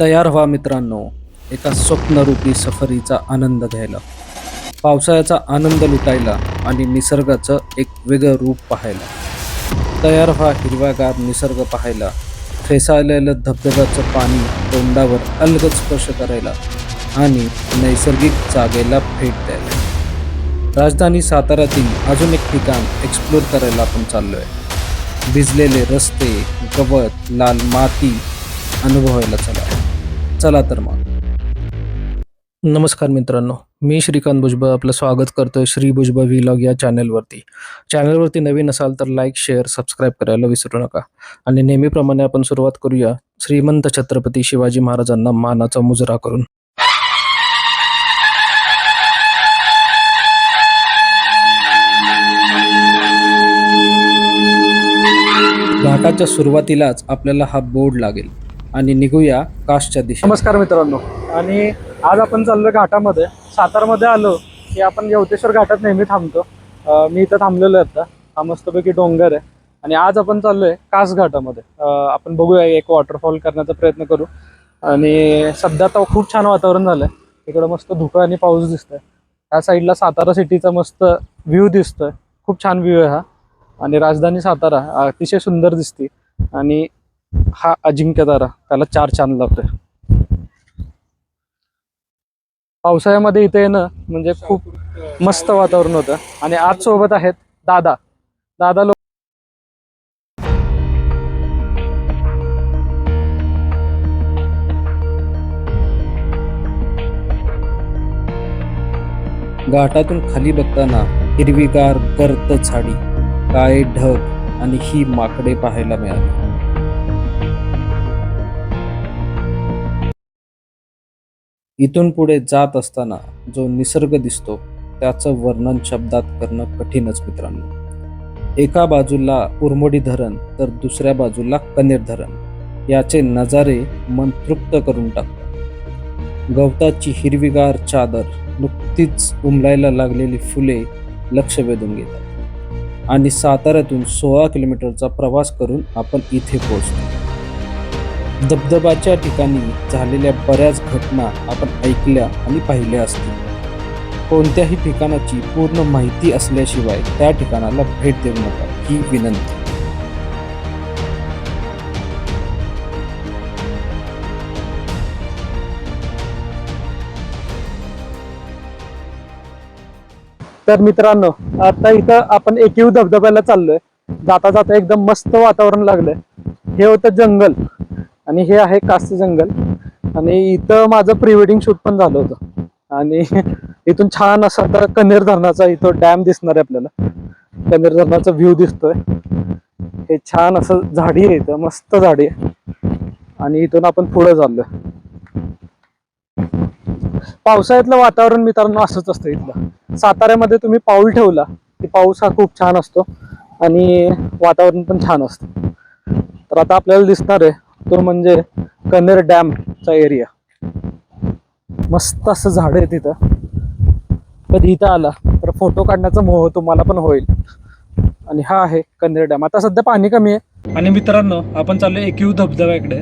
तयार व्हा मित्रांनो एका स्वप्नरूपी सफरीचा आनंद घ्यायला. पावसाळ्याचा आनंद लुटायला आणि निसर्गाचं एक वेगळं रूप पाहायला. तयार व्हा हिरवागार निसर्ग पाहायला. फेसाळलेलं धबधब्याचं पाणी तोंडावर अलगच स्पर्श करायला आणि नैसर्गिक जागेला भेट द्यायला. राजधानी साताऱ्यातील अजून एक ठिकाण एक्सप्लोर करायला आपण चाललो आहे भिजलेले रस्ते गवत लाल माती अनुभवायला चला. चला तर मग. नमस्कार मित्रांनो मी श्रीकांत भुजबळ आपलं स्वागत करतोय श्री भुजबळ व्हिलॉग या चॅनलवरती चॅनलवरती नवीन असाल तर लाईक शेअर सबस्क्राईब करायला विसरू नका. आणि नेहमीप्रमाणे आपण सुरुवात करूया श्रीमंत छत्रपती शिवाजी महाराजांना मानाचा मुजरा करून. घाटाच्या सुरुवातीलाच आपल्याला हा बोर्ड लागेल. आणि निघूया काशच्या दिशेने. नमस्कार मित्रांनो. आणि आज आपण चाललो घाटामध्ये. सातारमध्ये आलो की आपण यवतेश्वर घाटात नेहमी थांबतो. मी इथं थांबलेलो आहे आता. हा मस्तपैकी डोंगर आहे. आणि आज आपण चाललोय कास घाटामध्ये. आपण बघूया एक वॉटरफॉल करण्याचा प्रयत्न करू. आणि सध्या तर खूप छान वातावरण झालंय. इकडं मस्त धुकं आणि पाऊस दिसतोय. ह्या साईडला सातारा सिटीचा मस्त व्ह्यू दिसतोय. खूप छान व्ह्यू आहे हा. आणि राजधानी सातारा अतिशय सुंदर दिसते. आणि हा अजिंक्य दारा त्याला चार चांद लावतोय पावसाळ्यामध्ये इथे येणं म्हणजे खूप मस्त वातावरण होतं. आणि आज सोबत आहेत दादा. दादा लोक घाटातून खाली बघताना हिरवीगार गर्द झाडी काळे ढग आणि ही माकडे पाहायला मिळाली. इथून पुढे जात असताना जो निसर्ग दिसतो त्याचं वर्णन शब्दात करणं कठीणच मित्रांनो. एका बाजूला उर्मोडी धरण तर दुसऱ्या बाजूला कनेर धरण. याचे नजारे मन तृप्त करून टाकतात. गवताची हिरवीगार चादर नुकतीच उमलायला लागलेली फुले लक्ष वेधून घेतात. आणि साताऱ्यातून सोळा किलोमीटरचा प्रवास करून आपण इथे पोहोचतो. धबधबाच्या ठिकाणी झालेल्या बऱ्याच घटना आपण ऐकल्या आणि पाहिल्या असतील. कोणत्याही ठिकाणाची पूर्ण माहिती असल्याशिवाय त्या ठिकाणाला भेट देऊ नका ही विनंती. तर मित्रांनो आता इथं आपण एकीव धबधब्याला चाललोय. जाता जाता एकदम मस्त वातावरण लागलंय. हे होतं जंगल. आणि हे आहे कासचं जंगल. आणि इथं माझं प्री वेडिंग शूट पण झालं होतं. आणि इथून छान असा आता कन्हेर धरणाचा इथं डॅम दिसणार आहे आपल्याला. कन्हेर धरणाचा व्ह्यू दिसतोय. हे छान असं झाडी आहे इथं मस्त झाडी आहे. आणि इथून आपण पुढे चाललोय. पावसाळ्यातलं वातावरण मित्रांनो असंच असतं इथलं. साताऱ्यामध्ये तुम्ही पाऊल ठेवला की पाऊस हा खूप छान असतो आणि वातावरण पण छान असतं. तर आता आपल्याला दिसणार आहे तो म्हणजे कनेर डॅमचा एरिया मस्त असं झाड आहे तिथं. कधी इथं आला तर फोटो काढण्याचा मोह तुम्हाला पण होईल. आणि हा आहे कनेर डॅम. आता सध्या पाणी कमी आहे. आणि मित्रांनो आपण चाललोय एकयू धबधब्याकडे.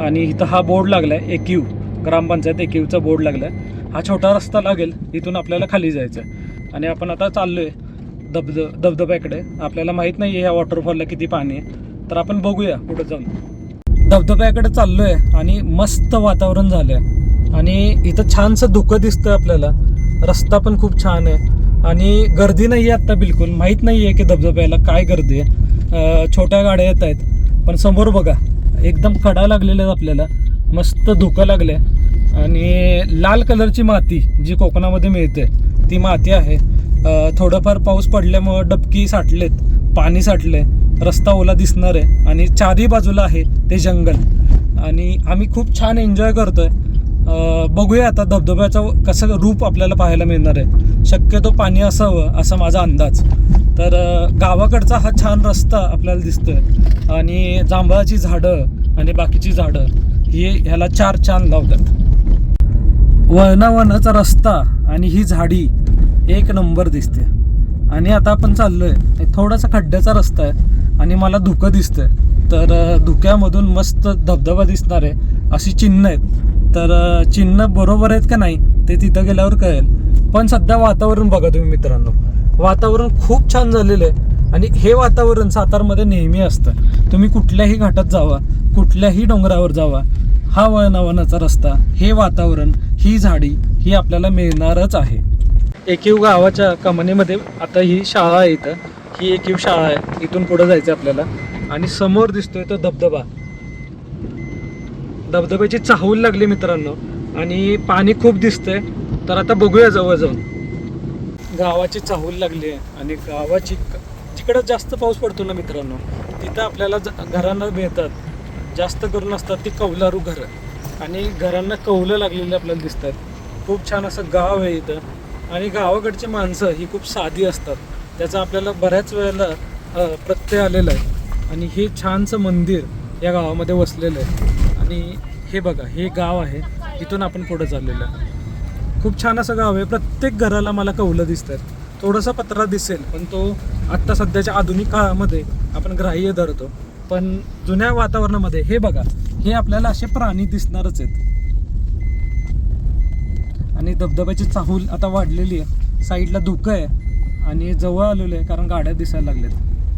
आणि इथं हा बोर्ड लागलाय एकयू ग्रामपंचायत एकयूचा बोर्ड लागलाय. हा छोटा रस्ता लागेल इथून आपल्याला खाली जायचं आणि आपण आता चाललोय धबधब धबधब्याकडे. आपल्याला माहीत नाही ह्या वॉटरफॉलला किती पाणी आहे. तर आपण बघूया पुढे जाऊन. धबधब्याकडे चाललोय आणि मस्त वातावरण झालंय. आणि इथं छानसं धुकं दिसतंय आपल्याला. रस्ता पण खूप छान आहे. आणि गर्दी नाही आहे आत्ता बिलकुल. माहीत नाही आहे की धबधब्याला काय गर्दी आहे. छोट्या गाड्या येत आहेत. पण समोर बघा एकदम कडा लागलेला आहेत आपल्याला. मस्त धुकं लागले आणि लाल कलरची माती जी कोकणामध्ये मिळते ती माती आहे. थोडंफार पाऊस पडल्यामुळं डबकी साठलेत. पाणी साठले रस्ता ओला दिसणार आहे आणि चारही बाजूला आहे ते जंगल. आणि आम्ही खूप छान एन्जॉय करतोय. आहे बघूया आता धबधब्याचं कसं रूप आपल्याला पाहायला मिळणार आहे. शक्यतो पाणी असावं असा माझा अंदाज. तर गावाकडचा हा छान रस्ता आपल्याला दिसतोय. आणि जांभळाची झाडं आणि बाकीची झाडं ही ह्याला चार चांद लावतात. वळणावळणाचा रस्ता आणि ही झाडी एक नंबर दिसते. आणि आता आपण चाललोय. आहे थोडासा खड्ड्याचा रस्ता आहे आणि मला धुकं दिसतंय. तर धुक्यामधून मस्त धबधबा दिसणार आहे. अशी चिन्ह आहेत. तर चिन्ह बरोबर आहेत का नाही ते तिथं गेल्यावर कळेल. पण सध्या वातावरण बघा तुम्ही मित्रांनो. वातावरण खूप छान झालेलं आहे. आणि हे वातावरण सातारमध्ये नेहमी असतं. तुम्ही कुठल्याही घाटात जावा कुठल्याही डोंगरावर जावा हा वळणावळणाचा रस्ता हे वातावरण ही झाडी ही आपल्याला मिळणारच आहे. एकीव गावाच्या कमानीमध्ये आता ही शाळा आहे इथं. ही एकीव शाळा आहे. इथून पुढे जायचं आपल्याला. आणि समोर दिसतोय तो धबधबा. धबधब्याची चाहूल लागली मित्रांनो. आणि पाणी खूप दिसतंय. तर आता बघूया जवळ जाऊन. गावाची चाहूल लागली आहे. आणि गावाची जिकडं जास्त पाऊस पडतो ना मित्रांनो. तिथं आपल्याला ज- घरांना मिळतात. जास्त करून असतात ती कौलारू घरं. आणि घरांना कौलं लागलेली आपल्याला दिसतात. खूप छान असं गाव आहे इथं. आणि गावाकडची माणसं ही खूप साधी असतात. त्याचा आपल्याला बऱ्याच वेळेला प्रत्यय आलेला आहे. आणि हे छानसं मंदिर या गावामध्ये वसलेलं आहे. आणि हे बघा हे गाव आहे. इथून आपण पुढं चाललेलं आहे. खूप छान असं गाव आहे. प्रत्येक घराला मला कौलं दिसतात. थोडासा पत्रा दिसेल पण तो आत्ता सध्याच्या आधुनिक काळामध्ये आपण ग्राह्य धरतो. पण जुन्या वातावरणामध्ये हे बघा हे आपल्याला असे प्राणी दिसणारच आहेत. आणि धबधब्याची चाहूल आता वाढलेली आहे. साईडला धुकं आहे आणि जवळ आलेलो आहे कारण गाड्या दिसायला लागल्यात.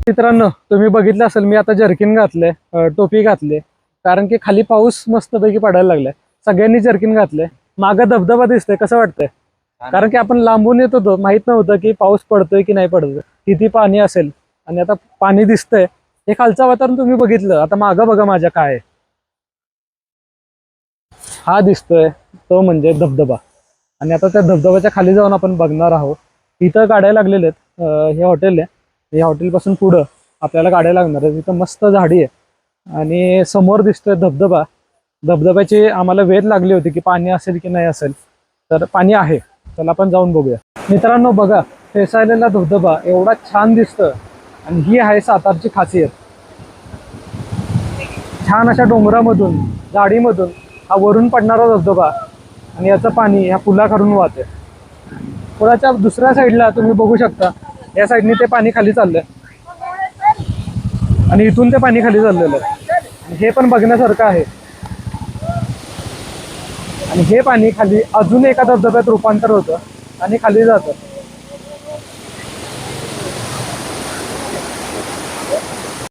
मित्रांनो तुम्ही बघितलं असेल मी आता जर्किन घातले अं, टोपी घातले कारण की खाली पाऊस मस्तपैकी पडायला लागलाय. सगळ्यांनी जर्किन घातले मागं धबधबा दिसतोय कसं वाटतंय? कारण की आपण लांबून येत होतो माहीत नव्हतं की पाऊस पडतोय की नाही पडतोय. किती पाणी असेल? आणि आता पाणी दिसतंय. हे खालचं वातावरण तुम्ही बघितलं. आता मागं बघा माझ्या काय आहे. हा दिसतोय तो म्हणजे धबधबा. आणि आता त्या धबधब्याच्या खाली जाऊन आपण बघणार आहोत. इथं गाड्या लागलेल्या आहेत. हे हॉटेल आहे. या हॉटेलपासून पुढं आपल्याला गाड्या लागणार आहेत. इथं मस्त झाडी आहे. आणि समोर दिसतोय धबधबा. धबधब्याची आम्हाला वेध लागली होती की पाणी असेल की नाही असेल. तर पाणी आहे. चला आपण जाऊन बघूया. मित्रांनो बघा फेसाळलेला धबधबा एवढा छान दिसतं आणि ही आहे सातारची खासियत. छान अशा डोंगरामधून झाडीमधून हा वरून पडणारा धबधबा. आणि याचं पाणी ह्या पुलाखालून वाहते पुलाच्या दुसऱ्या साईडला तुम्ही बघू शकता. या साईडने ते पाणी खाली चाललंय. आणि इथून ते पाणी खाली चाललेलं आहे. आणि हे पण बघण्यासारखं आहे. आणि हे पाणी खाली अजून एका धबधब्यात रूपांतर होतं आणि खाली जातं.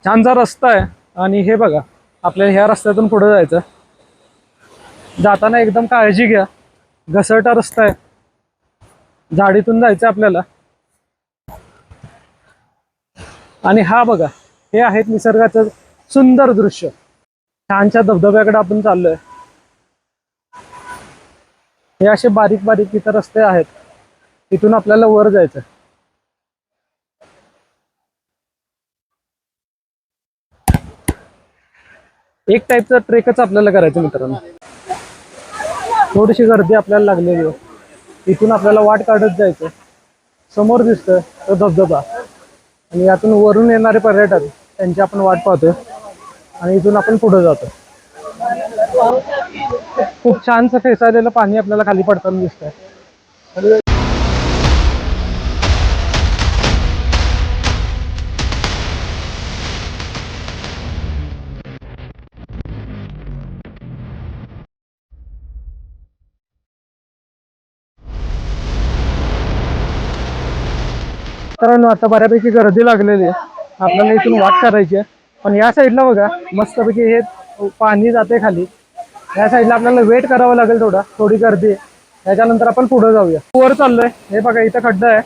छानसा रस्ता आहे. आणि हे बघा आपल्याला ह्या रस्त्यातून पुढे जायचं जाताना एकदम काळजी घ्या. घसरटा रस्ता आहे. झाडीतून जायचं आपल्याला. आणि हा बघा हे आहेत निसर्गाचं सुंदर दृश्य. छानशा धबधब्याकडे आपण चाललोय. हे असे बारीक बारीक इथं रस्ते आहेत. तिथून आपल्याला वर जायचं एक टाईपचा ट्रेकच आपल्याला करायचं मित्रांनो. थोडीशी गर्दी आपल्याला लागलेली आहे. इथून आपल्याला वाट काढत जायचं. समोर दिसतंय तो धबधबा. आणि यातून वरून येणारे पर्यटक त्यांची आपण वाट पाहतोय. आणि इथून आपण पुढे जातो खूप छानसं फेसायलेलं पाणी आपल्याला खाली पडताना दिसतंय. मित्रांनो आता बऱ्यापैकी गर्दी लागलेली आहे. आपल्याला इथून वाट करायची आहे. पण या साईडला बघा मस्तपैकी हे पाणी जाते खाली. या साईडला आपल्याला वेट करावं लागेल थोडा थोडी गर्दी आहे. त्याच्यानंतर आपण पुढे जाऊया. वर चाललोय. हे बघा इथं खड्डा आहे.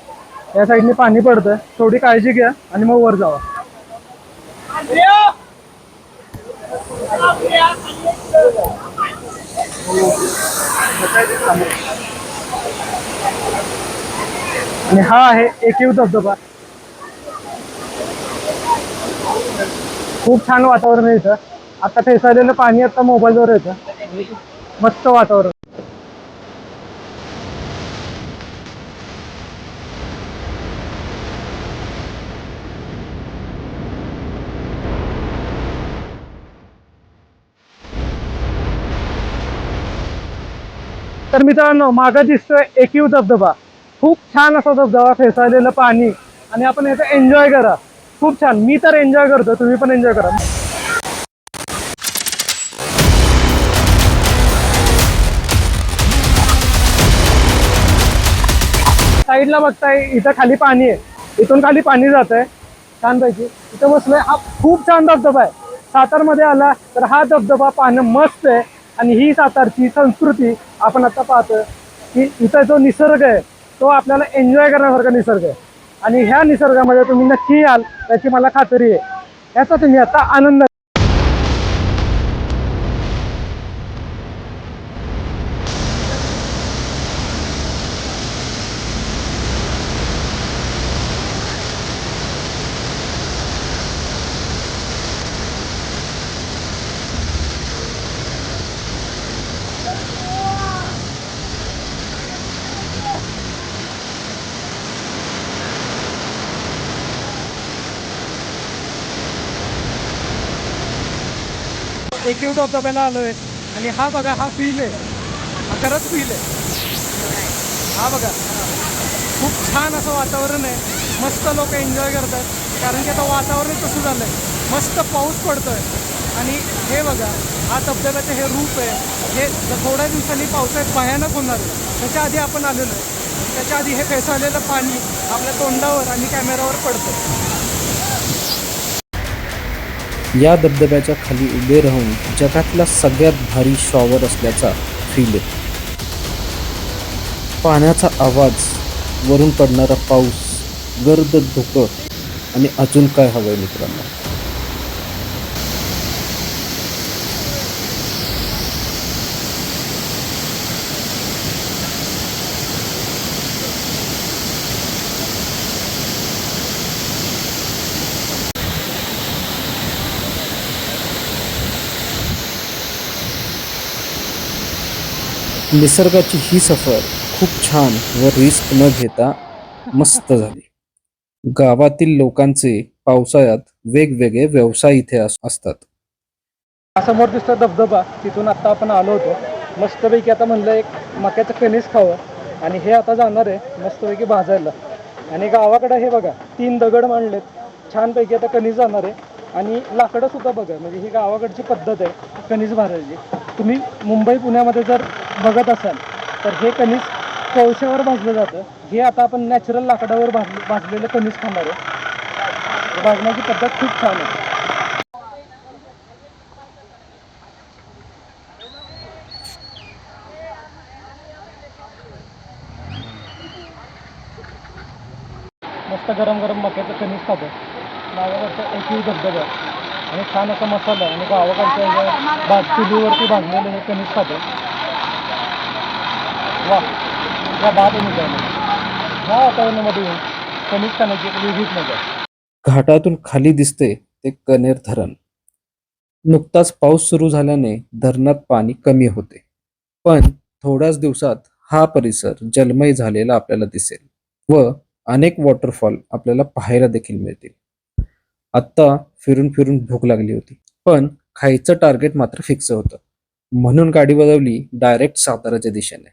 या साईडने पाणी पडतंय. थोडी काळजी घ्या आणि मग वर जावा. आणि हा आहे एकीव धबधबा. खूप छान वातावरण आहे इथं. आता फेसायलेलं पाणी आता मोबाईलवर येतं. मस्त वातावरण. तर मित्रांनो मागं दिसतोय एकीव धबधबा. खूप छान असं धबधबा फेसाळलेलं पाणी. आणि आपण याचा एन्जॉय करा. खूप छान. मी तर एन्जॉय करतो. तुम्ही पण एन्जॉय करा. साईडला बघताय इथं खाली पाणी आहे. इथून खाली पाणी जात आहे छानपैकी. इथं बसलोय. हा खूप छान धबधबा आहे. सातारमध्ये आला तर हा धबधबा पाहणं मस्त आहे. आणि ही सातारची संस्कृती आपण आता पाहतो की इथं जो निसर्ग आहे तो आपल्याला एन्जॉय करण्यासारखा निसर्ग आहे. आणि ह्या निसर्गामध्ये तुम्ही नक्की याल याची मला खात्री आहे. याचा तुम्ही आता आनंद एकवीव धबधब्याला आलोय. आणि हा बघा हा फील आहे. हा खरंच फील आहे. हा बघा. खूप छान असं वातावरण आहे. मस्त लोक एन्जॉय करतात. कारण की आता वातावरण कसं झालंय. मस्त पाऊस पडतोय. आणि हे बघा हा धबधब्याचं हे रूप आहे. हे थोड्या दिवसांनी पावसाळ्यात भयानक होणार आहे. त्याच्या आधी आपण आलेलो आहे. त्याच्या आधी हे फेसाळलेलं पाणी आपल्या तोंडावर आणि कॅमेरावर पडतं या धबधब्याच्या खाली उभे राहून जगातला सगळ्यात भारी शॉवर असल्याचा फील येतो पाण्याचा आवाज वरून पडणारा पाऊस गर्द धुकं आणि अजून काय हवंय मित्रांनो? निसर्गाची ही सफर खूप छान व रिस्क न घेता मस्त झाली. गावातील लोकांचे पावसाळ्यात वेगवेगळे व्यवसाय इथे अस- असतात. समोर दिसतो धबधबा तिथून आता आपण आलो होतो. मस्तपैकी आता म्हणलं एक मक्याचं कणीस खावं. आणि हे आता जाणार आहे मस्तपैकी भाजायला आणि गावाकडे हे बघा तीन दगड मांडलेत. छानपैकी आता कणीस जाणार आहे. आणि लाकडं सुद्धा बघा म्हणजे ही गावाकडची पद्धत आहे कणीस भाजायची तुम्ही मुंबई पुण्यामध्ये जर बघत असाल तर हे कणीस कोळशावर भाजलं जातं. हे आता आपण नॅचरल लाकडावर भाज भाजलेलं कणीस खाणार आहे. भाजण्याची पद्धत खूप छान आहे. मस्त गरम गरम मक्याचं कणीस खातं. मागावरचा एकही धबधबा आणि छान असा मसाला आणि गावाकडच्या भात चुलीवरती भाजलेलं हे कणीस खातो. वा या बाद मित्रांनो ह्या वातावरणामध्ये येऊन कणीस खाण्याची एक वेगळीच मजा घाटातून खाली दिसते ते कनेर धरण. नुकताच पाऊस सुरू झाल्याने धरणात पाणी कमी होते. पण थोड्याच दिवसात हा परिसर जलमय झालेला आपल्याला दिसेल व अनेक वॉटरफॉल आपल्याला पाहायला देखील मिळतील. आत्ता फिरून फिरून भूक लागली होती. पण खायचं टार्गेट मात्र फिक्स होतं. म्हणून गाडी बदलली डायरेक्ट साताराच्या दिशेने.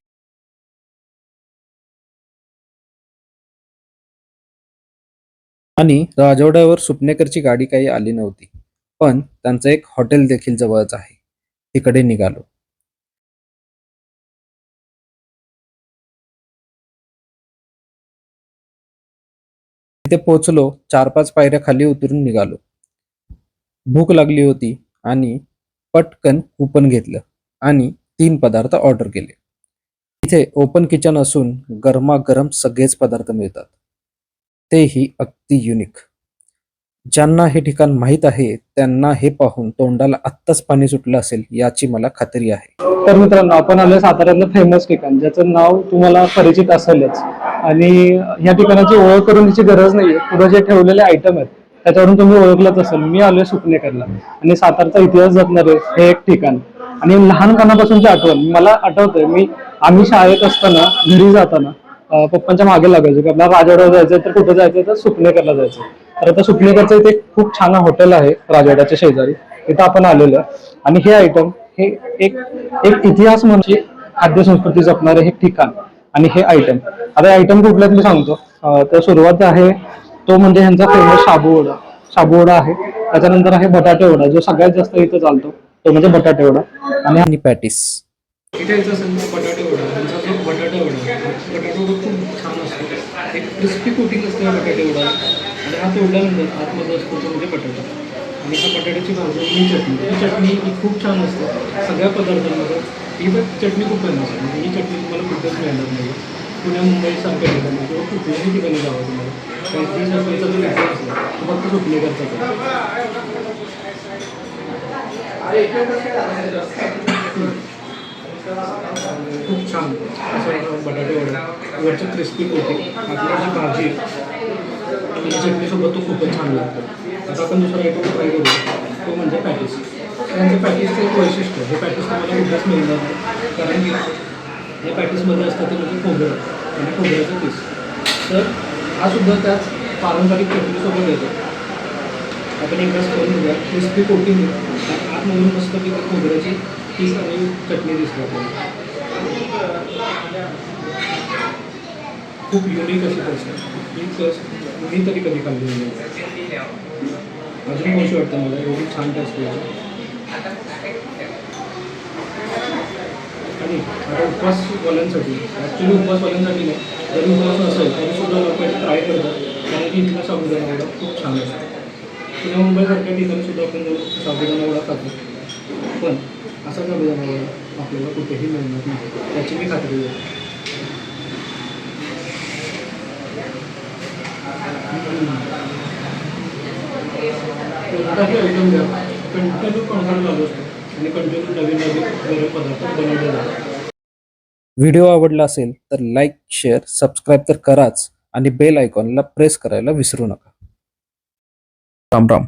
आणि राजवाड्यावर सुपनेकरची गाडी काही आली नव्हती. पण त्यांचं एक हॉटेल देखील जवळच आहे. तिकडे निघालो. तिथे पोचलो चार पाच पायऱ्या खाली उतरून निघालो. भूक लागली होती आणि पटकन कुपन घेतलं आणि तीन पदार्थ ऑर्डर केले. तिथे ओपन किचन असून गरमागरम सगळेच पदार्थ मिळतात. तेही अगदी युनिक ज्यांना हे ठिकाण माहीत आहे त्यांना हे पाहून तोंडाला आत्ताच पाणी सुटलं असेल याची मला खात्री आहे. तर मित्रांनो आपण आलो साताऱ्यातलं फेमस ठिकाण ज्याचं नाव तुम्हाला परिचित असेलच. आणि या ठिकाणाची ओळख करून त्याची गरज नाहीये. पुढे जे ठेवलेले आयटम आहेत त्याच्यावरून तुम्ही ओळखलंच असेल. मी आलोय सुपनेकरला आणि सातारचा इतिहास जपणारे हे एक ठिकाण. आणि लहानपणापासूनची आठवण. मला आठवतंय मी आम्ही शाळेत असताना घरी जाताना पप्पांच्या मागे लागायचो की आपल्याला राजवाड्यावर जायचं तर कुठे जायचं तर सुपनेकरला जायचं तर आता सुपनेकरचं इथे खूप छान हॉटेल आहे राजवाड्याच्या शेजारी. इथं आपण आलेलो आहे. आणि हे आयटम हे एक एक इतिहास म्हणजे खाद्य संस्कृती जपणारे हे ठिकाण आणि हे आयटम आता आयटम कुठले मी सांगतो. तर सुरुवात आहे तो म्हणजे ह्यांचा फेमस शाबू वडा. शाबू वडा आहे. त्याच्यानंतर आहे बटाटे वडा जो सगळ्यात जास्त इथं चालतो. तो म्हणजे बटाटे वडा. आणि आणि पॅटिस इथे यायचं असेल तर बटाटे वडा त्यांचा जो बटाटे वडा बटाटे वडा खूप छान असतो असतो बटाटे वडा आणि हा तोडल्यानंतर आतमध्ये असतो तो म्हणजे बटाटा आणि हा बटाट्याची भाजी ही चटणी. ही चटणी ही खूप छान असते. सगळ्या पदार्थांमध्ये. ही तर चटणी खूप फेमस आहे. म्हणजे ही चटणी तुम्हाला कुठेच मिळणार नाही. पुण्या मुंबईसारख्या ठिकाणी किंवा कुठल्याही ठिकाणी जावं तुम्हाला. कारण ती चटणीचा जो विषय असतो तो फक्त सुटणेकरचा खूप छान. असं बटाटे वडा. वरचं क्रिस्पी होते आपली जी भाजी म्हणजे चटणीसोबत तो खूपच छान लागतो. आता आपण दुसरा आयटम ट्राय करू तो म्हणजे पॅटीस. त्यांचं पॅटीसचं एक वैशिष्ट्य हे पॅटीस तुम्हाला कुठेच मिळणार कारण की हे पॅटीसमध्ये असतं ते म्हणजे खोबरं आणि खोबऱ्याचं पीस. तर हा सुद्धा त्याच पारंपरिक चटणीसोबत येतो. आपण एकदाच करून घेऊया क्रिस्पी कोटिंग आतमधून मस्त की खोबऱ्याची पीस आणि चटणी दिसते आपल्याला. खूप युनिक अशी टेस्ट आहे. मी तरी कधी खाल्ली नाही. अजून कशी वाटतं मला एवढी छान टेस्ट आहे. आणि आता उपवासवाल्यांसाठी ॲक्च्युली उपवासवाल्यांसाठी नाही जरी उपवास असेल तरी सुद्धा लोक ट्राय करतात. कारण की इथला साबुदाणा वडा खूप छान असतो पुणे मुंबईसारख्या ठिकाणी सुद्धा आपण साबुदाणा वडा खातो पण असा साबुदाणा वडा आपल्याला कुठेही मिळणार नाही. त्याची मी खात्री आहे. कंटिन्यू आणि कंटिन्यू नवीन नवीन गरम पदार्थ बनवले जातात. व्हिडिओ आवडला असेल तर लाईक शेअर सबस्क्राईब तर कराच आणि बेल आयकॉनला प्रेस करायला विसरू नका. राम राम.